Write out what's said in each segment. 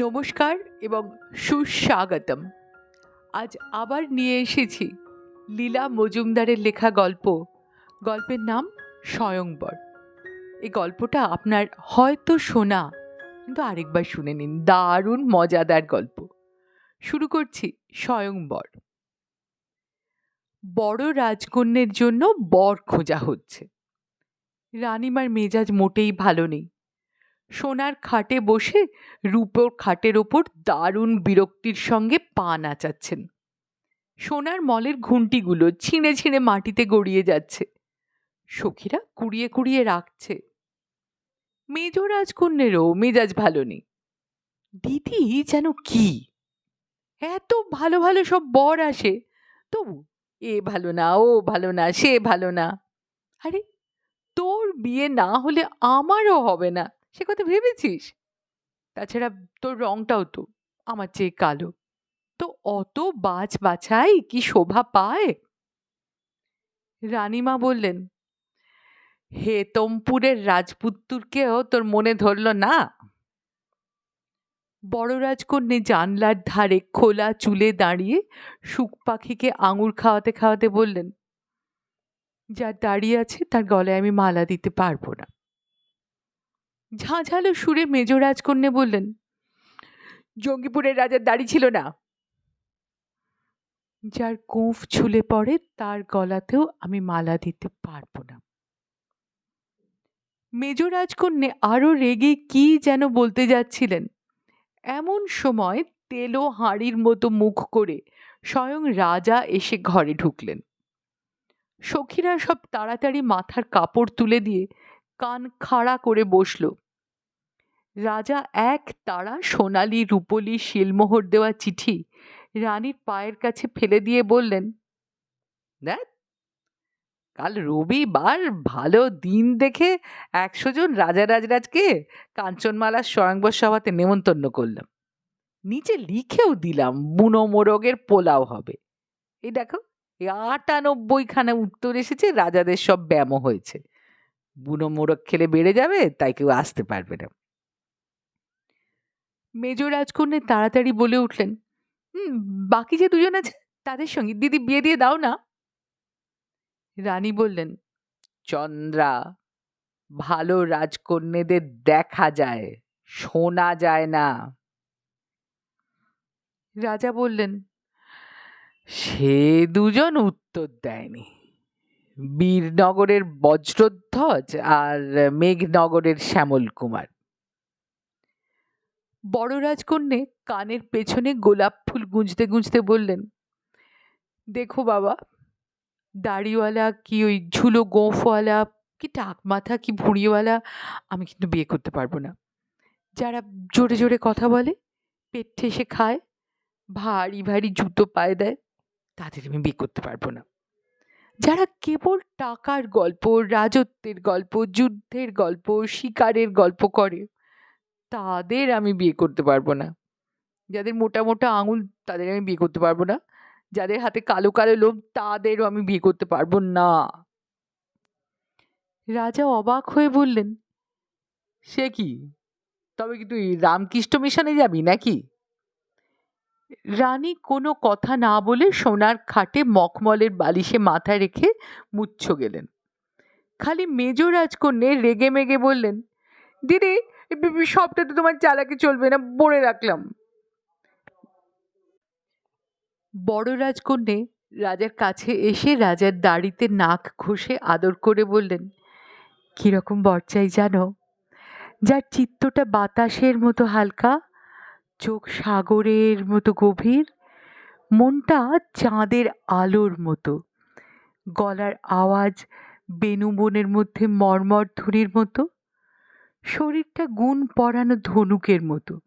নমস্কার এবং সুস্বাগতম। আজ আবার নিয়ে এসেছি লীলা মজুমদারের লেখা গল্প। গল্পের নাম স্বয়ংবর। এই গল্পটা আপনার হয়তো শোনা, কিন্তু আরেকবার শুনে নিন। দারুণ, মজাদার গল্প। শুরু করছি স্বয়ংবর। বড় রাজকন্যের জন্য বর খোঁজা হচ্ছে। রানিমার মেজাজ মোটেই ভালো নেই। সোনার খাটে বসে রূপোর খাটের ওপর দারুণ বিরক্তির সঙ্গে পা নাচাচ্ছেন। সোনার মলের ঘুঁটিগুলো ছিঁড়ে ছিঁড়ে মাটিতে গড়িয়ে যাচ্ছে। সখীরা কুড়িয়ে কুড়িয়ে রাখছে। মেজ রাজকন্যেরও মেজাজ ভালো নেই। দিদি যেন কি? এত ভালো ভালো সব বর আসে। তবু এ ভালো না, ও ভালো না, সে ভালো না। আরে তোর বিয়ে না হলে আমারও হবে না। সে কথা ভেবেছিস? তাছাড়া তোর রংটাও তো আমার চেয়ে কালো। তো অত বাছ বাছাই কি শোভা পায়? রানীমা বললেন, হে হেতমপুরের রাজপুত্তুরকেও তোর মনে ধরল না? বড় রাজকন্যে জানলার ধারে খোলা চুলে দাঁড়িয়ে শুক পাখিকে আঙুর খাওয়াতে খাওয়াতে বললেন যার দাঁড়িয়ে আছে তার গলায় আমি মালা দিতে পারব না। ঝাঁঝালো সুরে মেজ রাজকন্যে বললেন, জঙ্গিপুরের রাজার দাড়ি ছিল না। যার কুঁফ ছুলে পড়ে তার গলাতেও আমি মালা দিতে পারব না। মেজ রাজকন্যে আরও রেগে কি যেন বলতে যাচ্ছিলেন। এমন সময় তেলো হাঁড়ির মতো মুখ করে স্বয়ং রাজা এসে ঘরে ঢুকলেন। সখীরা সব তাড়াতাড়ি মাথার কাপড় তুলে দিয়ে কান খাড়া করে বসল। রাজা এক তারা সোনালি রূপলি শিলমোহর দেওয়া চিঠি রানীর পায়ের কাছে ফেলে দিয়ে বললেন, দেখ, কাল রবিবার ভালো দিন দেখে একশো জন রাজা রাজরাজকে কাঞ্চনমালার স্বয়ংবর সভাতে নেমন্তন্ন করলাম। নিচে লিখেও দিলাম বুনো মোরগের পোলাও হবে। এই দেখো আটানব্বইখানা উত্তর এসেছে, রাজাদের সব ব্যায়ামও হয়েছে। বুনো মোরগ খেলে বেড়ে যাবে, তাই কেউ আসতে পারবে না। মেজ রাজকন্যে তাড়াতাড়ি বলে উঠলেন বাকি যে দুজন আছে, তাদের সঙ্গে দিদি বিয়ে দিয়ে দাও না। রানী বললেন, চন্দ্রা, ভালো রাজকন্যেদের দেখা যায়, শোনা যায় না। রাজা বললেন, সে দুজন উত্তর দেয়নি। বীরনগরের বজ্রধ্বজ আর মেঘনগরের শ্যামল কুমার। বড় রাজকন্যে কানের পেছনে গোলাপ ফুল গুঁজতে গুঁজতে বললেন, দেখো বাবা, দাড়িওয়ালা কি ওই ঝুলো গোঁফওয়ালা, কি টাক মাথা, কি ভুঁড়িওয়ালা, আমি কিন্তু বিয়ে করতে পারব না। যারা জোরে জোরে কথা বলে, পেট ঠেসে খায়, ভারী ভারী জুতো পায়ে দেয়, তাদের আমি বিয়ে করতে পারব না। যারা কেবল টাকার গল্প, রাজত্বের গল্প, যুদ্ধের গল্প, শিকারের গল্প করে, তাদের আমি বিয়ে করতে পারব না। যাদের মোটা মোটা আঙুল, তাদের আমি বিয়ে করতে পারব না। যাদের হাতে কালো কালো লোম, তাদেরও আমি বিয়ে করতে পারব না। রাজা অবাক হয়ে বললেন, সে কি? তবে কি তুই রামকৃষ্ণ মিশনে যাবি নাকি? রানী কোনো কথা না বলে সোনার খাটে মখমলের বালিশে মাথা রেখে মুচ্ছ গেলেন। খালি মেজ রাজকন্যে রেগে মেগে বললেন, দিদি সবটা তো তোমার চালাকে চলবে না, বলে রাখলাম। বড় রাজকন্যে রাজার কাছে এসে রাজার দাড়িতে নাক ঘষে আদর করে বললেন, কীরকম বর চাই জানো, যার চিত্তটা বাতাসের মতো হালকা চোখ সাগরের মতো গভীর, মনটা চাঁদের আলোর মতো। গলার আওয়াজ বেনুবনের মধ্যে মর্মর ধুরির মতো। শরীরটা গুণ পরানো ধনুকের মতো।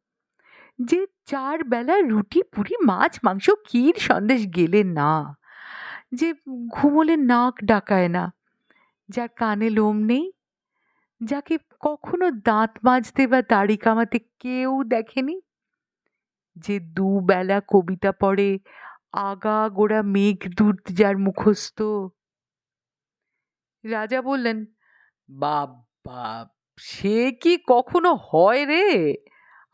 যে চার বেলা রুটি, পুরি, মাছ, মাংস, ক্ষীর সন্দেশ গেলে না। যে ঘুমোলে নাক ডাকায় না। যার কানে লোম নেই। যাকে কখনো দাঁত মাজতে বা দাড়ি কামাতে কেউ দেখেনি। যে দুবেলা কবিতা পড়ে, আগা গোড়া মেঘদূত যার মুখস্থ। রাজা বললেন বাপ সে কি কখনো হয় রে?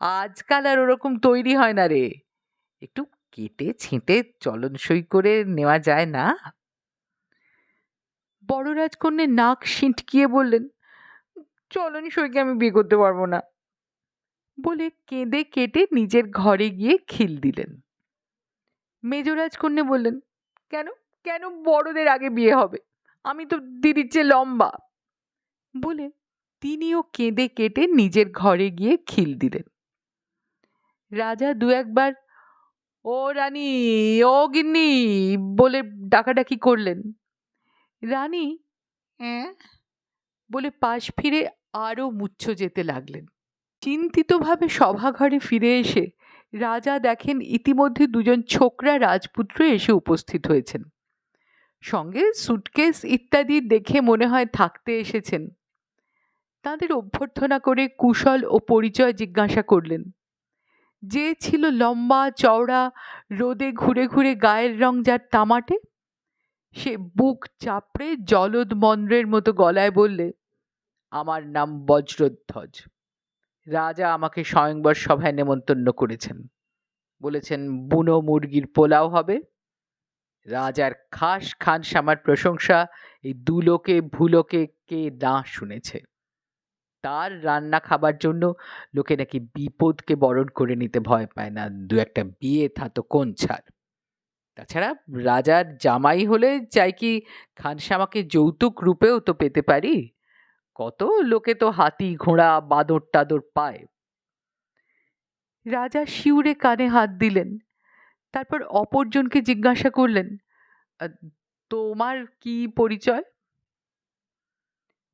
আজকাল আর ওরকম তৈরি হয় না রে। একটু কেটে ছেঁটে চলনসই করে নেওয়া যায় না? বড় রাজকন্যে নাক সিঁটকিয়ে বললেন, চলনসইকে আমি বিয়ে করতে পারব না। বলে কেঁদে কেটে নিজের ঘরে গিয়ে খিল দিলেন। মেজরাজ কন্যে বললেন, কেন? কেন বড়দের আগে বিয়ে হবে? আমি তো দিদির চেয়ে লম্বা। বলে তিনিও কেঁদে কেটে নিজের ঘরে গিয়ে খিল দিলেন। রাজা দু একবার, ও রানী, ও গিন্নি, বলে ডাকাডাকি করলেন। রানী বলে পাশ ফিরে আরও মুচ্ছ যেতে লাগলেন। চিন্তিতভাবে সভাঘরে ফিরে এসে রাজা দেখেন ইতিমধ্যে দুজন ছোকরা রাজপুত্র এসে উপস্থিত হয়েছেন। সঙ্গে সুটকেস ইত্যাদি দেখে মনে হয় থাকতে এসেছেন। তাদের অভ্যর্থনা করে কুশল ও পরিচয় জিজ্ঞাসা করলেন। যে ছিল লম্বা, চওড়া, রোদে ঘুরে ঘুরে গায়ের রং যার তামাটে? সে বুক চাপড়ে জলদ মন্দ্রের মতো গলায় বললে, আমার নাম বজ্রধ্বজ। রাজা আমাকে স্বয়ংবর সভায় নেমন্তন্ন করেছেন। বলেছেন, বুনো মুরগির পোলাও হবে। রাজার খাস খানসামার প্রশংসা, এই দুলোকে, ভুলোকে কে না শুনেছে। তার রান্না খাবার জন্য লোকে নাকি বিপদকে বরণ করে নিতে ভয় পায় না। দু একটা বিয়ে থাতো কোন ছাড়? তাছাড়া রাজার জামাই হলে চাই কি খানসামাকে যৌতুক রূপেও তো পেতে পারি? কত লোকে তো হাতি, ঘোড়া, বাদর, টাদর পায়। রাজা শিউরে কানে হাত দিলেন, তারপর অপরজনকে জিজ্ঞাসা করলেন তোমার কি পরিচয়?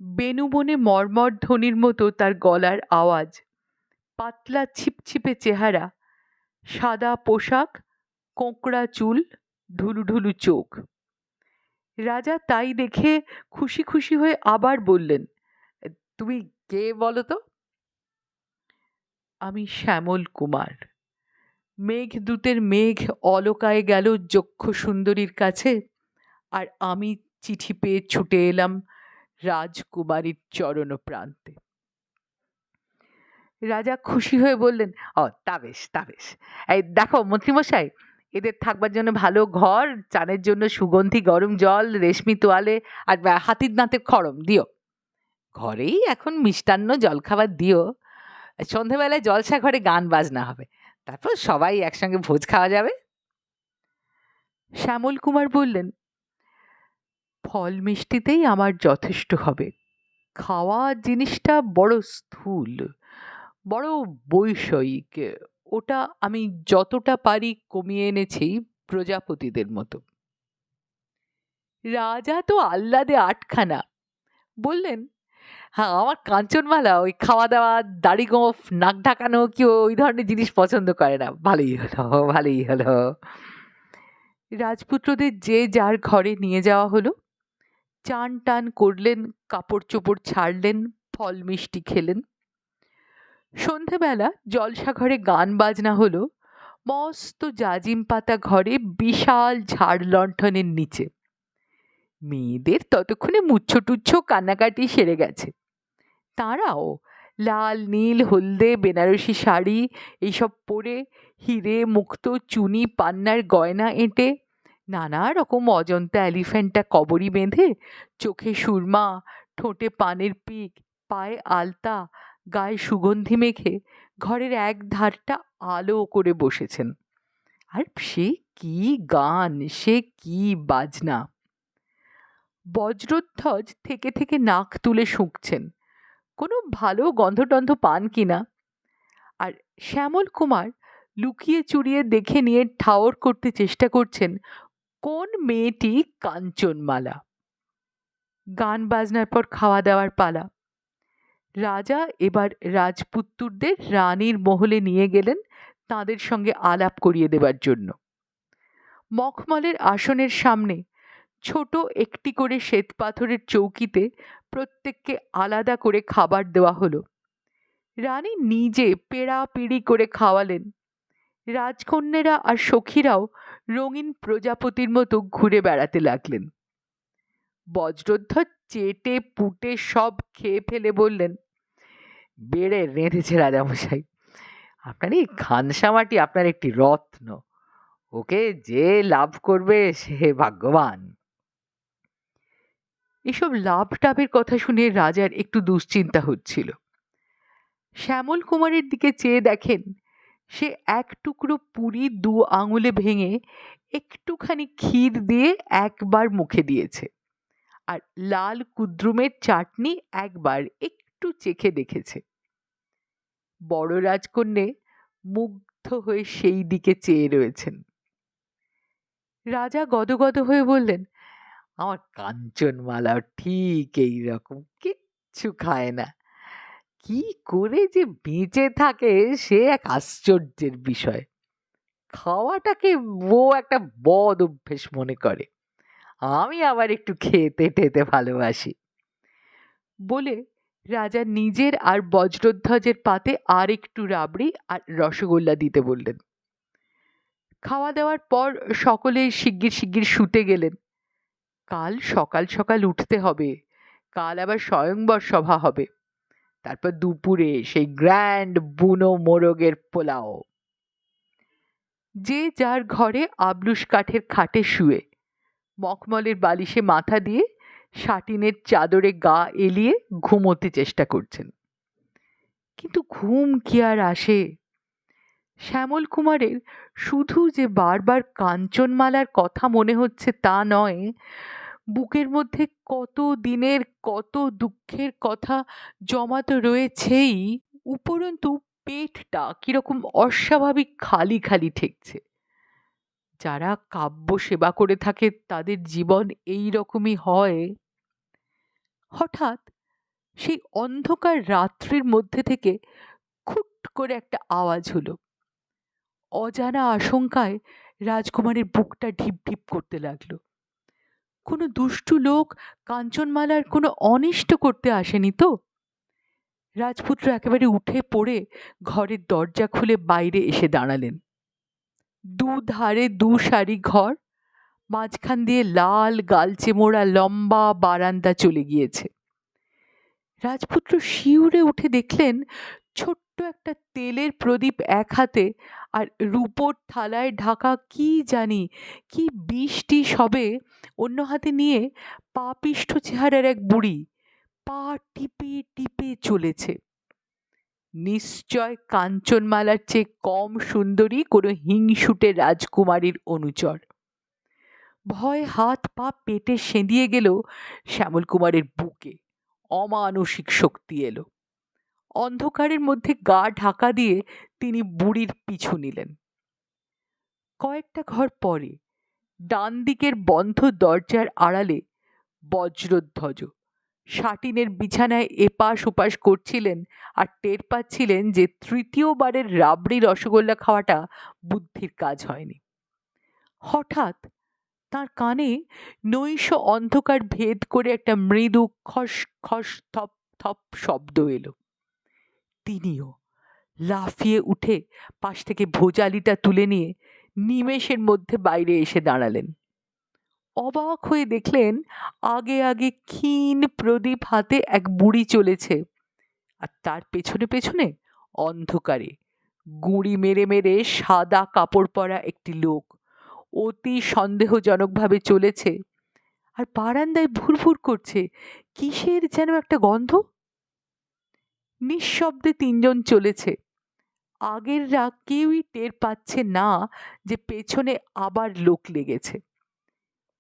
বেনুবনে মর্মর ধ্বনির মতো তার গলার আওয়াজ, পাতলা ছিপছিপে চেহারা, সাদা পোশাক, কোঁকড়া চুল ঢুলু ঢুলু চোখ। রাজা তাই দেখে খুশি খুশি হয়ে আবার বললেন তুমি কে বলো তো? আমি শ্যামল কুমার। মেঘদূতের মেঘ অলকায় গেল যক্ষ সুন্দরীর কাছে, আর আমি চিঠি পেয়ে ছুটে এলাম রাজকুমারীর চরণ প্রান্তে রাজা খুশি হয়ে বললেন, ও, তা বেশ তা বেশ। এই দেখো, মন্ত্রীমশাই, এদের থাকবার জন্য ভালো ঘর, চানের জন্য সুগন্ধি, গরম জল, রেশমি তোয়ালে, আর হাতির দাঁতের খড়ম, দিও। ঘরেই এখন মিষ্টান্ন জলখাবার দিও। সন্ধেবেলায় জলসা ঘরে গান বাজনা হবে। তারপর সবাই একসঙ্গে ভোজ খাওয়া যাবে। শ্যামল কুমার বললেন, ফল মিষ্টিতেই আমার যথেষ্ট হবে। খাওয়া জিনিসটা বড় স্থূল, বড় বৈষয়িক। ওটা আমি যতটা পারি কমিয়ে এনেছি প্রজাপতিদের মতো। রাজা তো আহ্লাদে আটখানা। বললেন হ্যাঁ আমার কাঞ্চনমালা ওই খাওয়া দাওয়া দাড়ি গোঁফ নাক ঢাকানো কেউ ওই ধরনের জিনিস পছন্দ করে না। ভালোই হলো ভালোই হলো। রাজপুত্রদের যে যার ঘরে নিয়ে যাওয়া হলো চান টান করলেন কাপড় চোপড় ছাড়লেন, ফল মিষ্টি খেলেন। সন্ধেবেলা জলসাঘরে গান বাজনা হলো, মস্ত জাজিম পাতা ঘরে বিশাল ঝাড় লণ্ঠনের নিচে। মেয়েদের ততক্ষণে মুচ্ছ টুচ্ছ কান্নাকাটি সেরে গেছে। তারাও লাল, নীল, হলদে, বেনারসি শাড়ি এইসব পরে হিরে, মুক্ত, চুনি, পান্নার গয়না এঁটে নানা রকম অজন্তা এলিফ্যান্টা কবরি বেঁধে চোখে সুরমা, ঠোঁটে পানের পিক, পায়ে আলতা, গায়ে সুগন্ধি মেখে ঘরের এক ধারটা আলো করে বসেছেন। আর সে কি গান, সে কি বাজনা। বজ্রধ্বজ থেকে থেকে নাক তুলে শুঁকছেন। কোনো ভালো গন্ধটন্ধ পান কিনা আর শ্যামল কুমার লুকিয়ে চুরিয়ে দেখে নিয়ে ঠাওর করতে চেষ্টা করছেন, কোন মেয়েটি কাঞ্চনমালা? গান বাজনার পর খাওয়া দাওয়ার পালা। রাজা এবার রাজপুত্তুরদের রানীর মহলে নিয়ে গেলেন তাদের সঙ্গে আলাপ করিয়ে দেবার জন্য। মখমলের আসনের সামনে ছোট একটি করে শ্বেত পাথরের চৌকিতে প্রত্যেককে আলাদা করে খাবার দেওয়া হলো। রানী নিজে পেড়া পিড়ি করে খাওয়ালেন। রাজকন্যেরা আর সখীরাও রঙিন প্রজাপতির মতো ঘুরে বেড়াতে লাগলেন। বজ্রধ্বজ চেটে পুটে সব খেয়ে ফেলে বললেন, বেড়ে রেঁধেছে রাজামশাই। আপনার এই খানসামাটি আপনার একটি রত্ন। ওকে যে লাভ করবে সে ভাগ্যবান। এসব লাভ টাভের কথা শুনে রাজার একটু দুশ্চিন্তা হচ্ছিল। শ্যামল কুমারের দিকে চেয়ে দেখেন, সে এক টুকরো পুরি দু আঙুলে ভেঙে একটুখানি ক্ষীর দিয়ে একবার মুখে দিয়েছে আর লাল কুদ্রুমের চাটনি একবার একটু চেখে দেখেছে। বড় রাজকন্যে মুগ্ধ হয়ে সেই দিকে চেয়ে রয়েছেন। রাজা গদগদ হয়ে বললেন আমার কাঞ্চনমালাও ঠিক এই রকম কিচ্ছু খায় না কি করে যে বেঁচে থাকে সে এক আশ্চর্যের বিষয় খাওয়াটাকে ও একটা বদ অভ্যেস মনে করে আমি আবার একটু খেতে টেতে ভালোবাসি বলে রাজা নিজের আর বজ্রধ্বজের পাতে আর একটু রাবড়ি আর রসগোল্লা দিতে বললেন খাওয়া দাওয়ার পর সকলেই শিগগির শিগগির শুতে গেলেন কাল সকাল সকাল উঠতে হবে, কাল আবার স্বয়ংবর সভা হবে। তারপর দুপুরে সেই গ্র্যান্ড বুনো মোরগের পোলাও। যে যার ঘরে আবলুস কাঠের খাটে শুয়ে, মখমলের বালিশে মাথা দিয়ে সাটিনের চাদরে গা এলিয়ে ঘুমোতে চেষ্টা করছেন। কিন্তু ঘুম কি আর আসে? শ্যামল কুমারের শুধু যে বারবার কাঞ্চনমালার কথা মনে হচ্ছে তা নয় বুকের মধ্যে কত দিনের, কত দুঃখের কথা জমাতো রয়েছেই, উপরন্তু পেটটা কীরকম অস্বাভাবিক খালি খালি ঠেকছে। যারা কাব্য সেবা করে থাকে তাদের জীবন এই রকমই হয়। হঠাৎ সেই অন্ধকার রাত্রির মধ্যে থেকে খুট করে একটা আওয়াজ হলো। অজানা আশঙ্কায় রাজকুমারের বুকটা ঢিপ ঢিপ করতে লাগল। কোনো দুষ্টু লোক কাঞ্চনমালার কোনো অনিষ্ট করতে আসেনি তো? রাজপুত্র একেবারে উঠে পড়ে ঘরের দরজা খুলে বাইরে এসে দাঁড়ালেন। দু ধারে দু সারি ঘর, মাঝখান দিয়ে লাল, গালচে মোড়া, লম্বা বারান্দা চলে গিয়েছে। রাজপুত্র শিউরে উঠে দেখলেন ছোট্ট একটা তেলের প্রদীপ এক হাতে আর রূপোর থালায় ঢাকা কি জানি, কি বিষটি সবে অন্য হাতে নিয়ে পাপিষ্ঠ চেহারার এক বুড়ি পা টিপে টিপে চলেছে। নিশ্চয় কাঞ্চনমালার চেয়ে কম সুন্দরী কোনো হিংসুটে রাজকুমারীর অনুচর। ভয় হাত পা পেটে সেঁদিয়ে গেল শ্যামল কুমারের বুকে। অমানসিক শক্তি এলো। অন্ধকারের মধ্যে গা ঢাকা দিয়ে তিনি বুড়ির পিছু নিলেন। কয়েকটা ঘর পরে ডান দিকের বন্ধ দরজার আড়ালে বজ্রধ্বজ। শাটিনের বিছানায় এপাশ ওপাশ করছিলেন আর টের পাচ্ছিলেন যে তৃতীয়বারের রাবড়ি রসগোল্লা খাওয়াটা বুদ্ধির কাজ হয়নি। হঠাৎ তার কানে নৈশ অন্ধকার ভেদ করে একটা মৃদু খস খস থপ থপ শব্দ এলো। তিনিও। লাফিয়ে উঠে পাশ থেকে ভোজালিটা তুলে নিয়ে নিমেষের মধ্যে বাইরে এসে দাঁড়ালেন। অবাক হয়ে দেখলেন আগে আগে ক্ষীণ প্রদীপ হাতে এক বুড়ি চলেছে আর তার পেছনে পেছনে অন্ধকারে গুঁড়ি মেরে মেরে সাদা কাপড় পরা একটি লোক অতি সন্দেহজনকভাবে চলেছে। আর বারান্দায় ভুরভুর করছে। কিসের যেন একটা গন্ধ? নিঃশব্দে তিনজন চলেছে। আগেররা কেউই টের পাচ্ছে না যে পেছনে আবার লোক লেগেছে।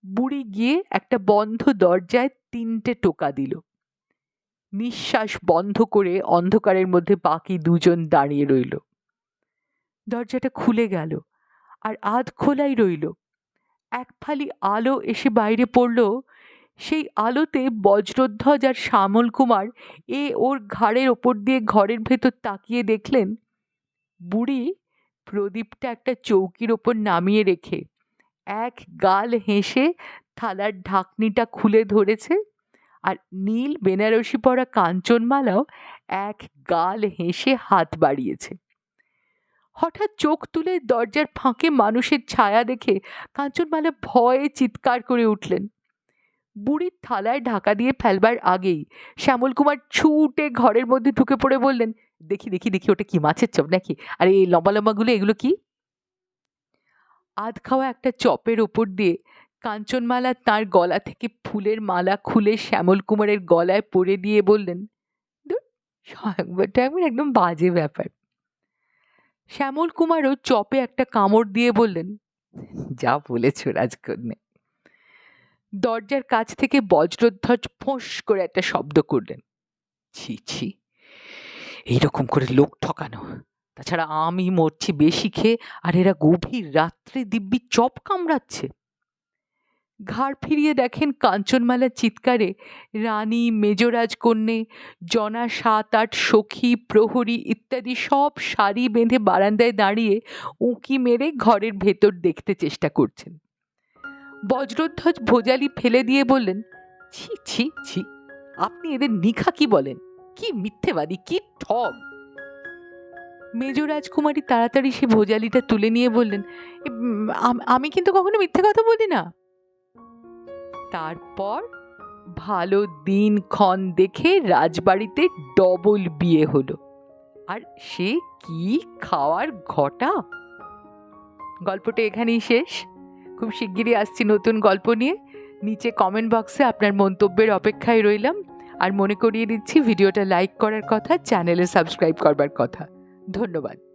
বুড়ি গিয়ে একটা বন্ধ দরজায় তিনটে টোকা দিল। নিঃশ্বাস বন্ধ করে অন্ধকারের মধ্যে বাকি দুজন দাঁড়িয়ে রইল। দরজাটা খুলে গেল আর আধ খোলাই রইল। এক ফালি আলো এসে বাইরে পড়ল সেই আলোতে বজ্রধ্বজ আর শ্যামল কুমার এ ওর ঘাড়ের ওপর দিয়ে ঘরের ভেতর তাকিয়ে দেখলেন, বুড়ি প্রদীপটা একটা চৌকির ওপর নামিয়ে রেখে এক গাল হেসে থালার ঢাকনিটা খুলে ধরেছে আর নীল বেনারসি পরা কাঞ্চনমালাও এক গাল হেসে হাত বাড়িয়েছে। হঠাৎ চোখ তুলে দরজার ফাঁকে মানুষের ছায়া দেখে কাঞ্চনমালা ভয়ে চিৎকার করে উঠলেন। বুড়ির থালায় ঢাকা দিয়ে ফেলবার আগেই শ্যামল কুমার ছুটে ঘরের মধ্যে ঢুকে পড়ে বললেন দেখি দেখি দেখি ওটা কি মাছের চপ নাকি? আর এই লম্বা লম্বাগুলো এগুলো কি? আধ খাওয়া একটা চপের ওপর দিয়ে কাঞ্চনমালা তার গলা থেকে ফুলের মালা খুলে শ্যামল কুমারের গলায় পরে দিয়ে বললেন "ধুর, ব্যাপারটা একদম বাজে ব্যাপার। শ্যামল কুমারও চপে একটা কামড় দিয়ে বললেন যা বলেছ রাজকন্যা দরজার কাছ থেকে বজ্রধ্বজ ফোঁস করে একটা শব্দ করলেন। ছি ছি, এইরকম করে লোক ঠকানো। তাছাড়া আমি মরছি বেশি খেয়ে আর এরা গভীর রাত্রে দিব্যি চপ কামড়াচ্ছে। ঘাড় ফিরিয়ে দেখেন কাঞ্চনমালার চিৎকারে রানী, মেজরাজ কন্যে, জনা সাত, আট, সখী, প্রহরী ইত্যাদি সব শাড়ি বেঁধে বারান্দায় দাঁড়িয়ে উঁকি মেরে ঘরের ভেতর দেখতে চেষ্টা করছেন। বজ্রধ্বজ ভোজালি ফেলে দিয়ে বললেন ছি ছি ছি আপনি এদের নিখা কি বলেন? কি মিথ্যেবাদী কি ঠগ? মেজ রাজকুমারী তাড়াতাড়ি সে ভোজালিটা তুলে নিয়ে বললেন "এ, উম, আম- আমি কিন্তু কখনো মিথ্যে কথা বলি না। তারপর ভালো দিন ক্ষণ দেখে রাজবাড়িতে ডবল বিয়ে হলো। আর সে কি খাওয়ার ঘটা? গল্পটা এখানেই শেষ। খুব শিগগিরই আসছি নতুন গল্প নিয়ে। নিচে কমেন্ট বক্সে আপনার মন্তব্যের অপেক্ষায় রইলাম। আর মনে করিয়ে দিচ্ছি, ভিডিওটা লাইক করার কথা চ্যানেলে সাবস্ক্রাইব করবার কথা। ধন্যবাদ।